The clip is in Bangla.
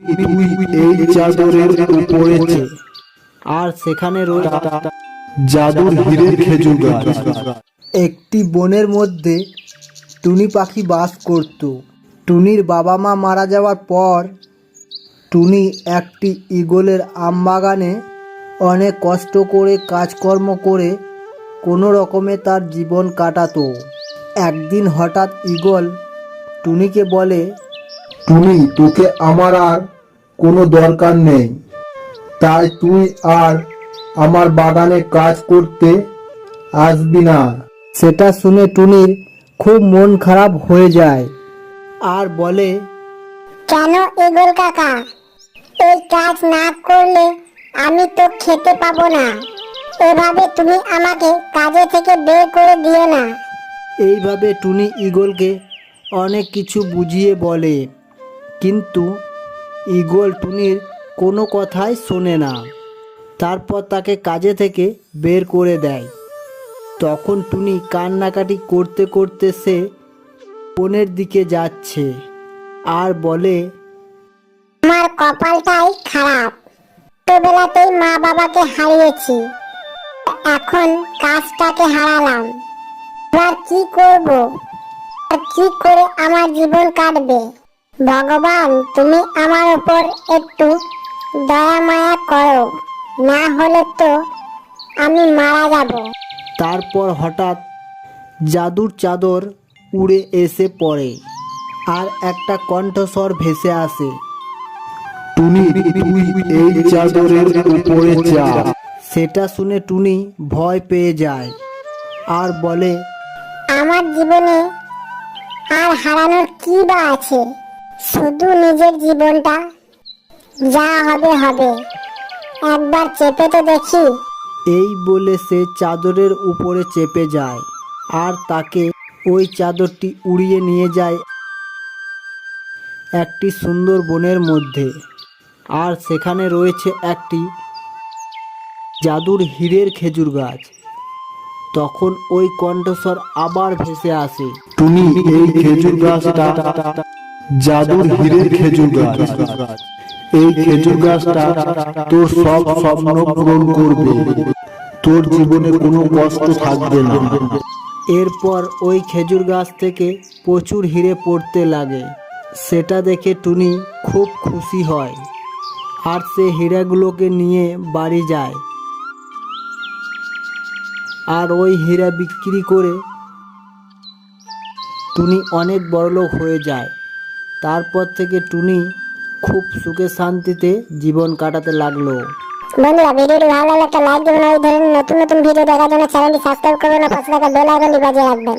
তুই এই চাদরের উপরে আর সেখানে রয়েছে জাদুর হীরের খেজুর গাছ। একটি বনের মধ্যে টুনি পাখি বাস করত। টুনির বাবা মা মারা যাওয়ার পর টুনি একটি ঈগলের আমবাগানে অনেক কষ্ট করে কাজকর্ম করে কোনো রকমে তার জীবন কাটাতো। একদিন হঠাৎ ঈগল টুনিকে বলে টুনি তোকে আমার আর কোনো দরকার নেই। তাই তুই আর আমার বাগানে কাজ করতে আসবি না। সেটা শুনে টুনির খুব মন খারাপ হয়ে যায়। আর বলে কেন এগোল কাকা? এই কাজ না করলে আমি তো খেতে পাবো না। এভাবে তুমি আমাকে কাজে থেকে বের করে দিও না। এইভাবে টুনি ঈগলকে অনেক কিছু বুঝিয়ে বলে। কিন্তু ঈগল টুনির কোনো কথাই শোনে না। তারপর তাকে কাজে থেকে বের করে দেয়। তখন টুনি কান্নাকাটি করতে করতে সে বনের দিকে যাচ্ছে আর বলে, আমার কপালটাই খারাপ। ছোটবেলাতেই মা বাবাকে হারিয়েছি। এখন কাজটাকে হারালাম। এবার কি করব? আর কি করে আমার জীবন কাটবে? ভগবান তুমি আমার উপর একটু দয়া মায়া করো। না হলে তো আমি মারা যাব। তারপর হঠাৎ জাদুর চাদর উড়ে এসে পড়ে আর একটা কণ্ঠস্বর ভেসে আসে। টুনি তুই এই চাদরের উপরে যা। সেটা শুনে টুনি ভয় পেয়ে যায় আর বলে আমার জীবনে আর হারানোর কি বা আছে? শুধু নিজের জীবনটা যা হবে হবে। একবার চেপে তো দেখি। এই বলে সে চাদরের উপরে চেপে যায় আর তাকে ওই চাদরটি উড়িয়ে নিয়ে যায় একটি সুন্দর বনের মধ্যে। আর সেখানে রয়েছে একটি জাদুর হীরের খেজুর গাছ। তখন ওই কণ্ঠস্বর আবার ভেসে আসে। তুমি এই খেজুর গাছটা জাদুর হীরের খেজুর গাছ। এই খেজুর গাছটা তোর সব স্বপ্ন পূরণ করবে। তোর জীবনে কোনো কষ্ট থাকবে না। এরপর ওই খেজুর গাছ থেকে প্রচুর হিরে পড়তে লাগে। সেটা দেখে টুনি খুব খুশি হয়। আর সে হীরাগুলোকে নিয়ে বাড়ি যায়। আর ওই হীরা বিক্রি করে টুনি অনেক বড়লোক হয়ে যায়। তারপর থেকে টুনি খুব সুখে শান্তিতে জীবন কাটাতে লাগল। বন্ধুরা, ভিডিওটি ভালো লাগলে একটা লাইক দেবেন আর এই ধরনের নতুন নতুন ভিডিও দেখার জন্য চ্যানেলটি সাবস্ক্রাইব করবেন আর পাশে থাকা বেল আইকনটি বাজিয়ে রাখবেন।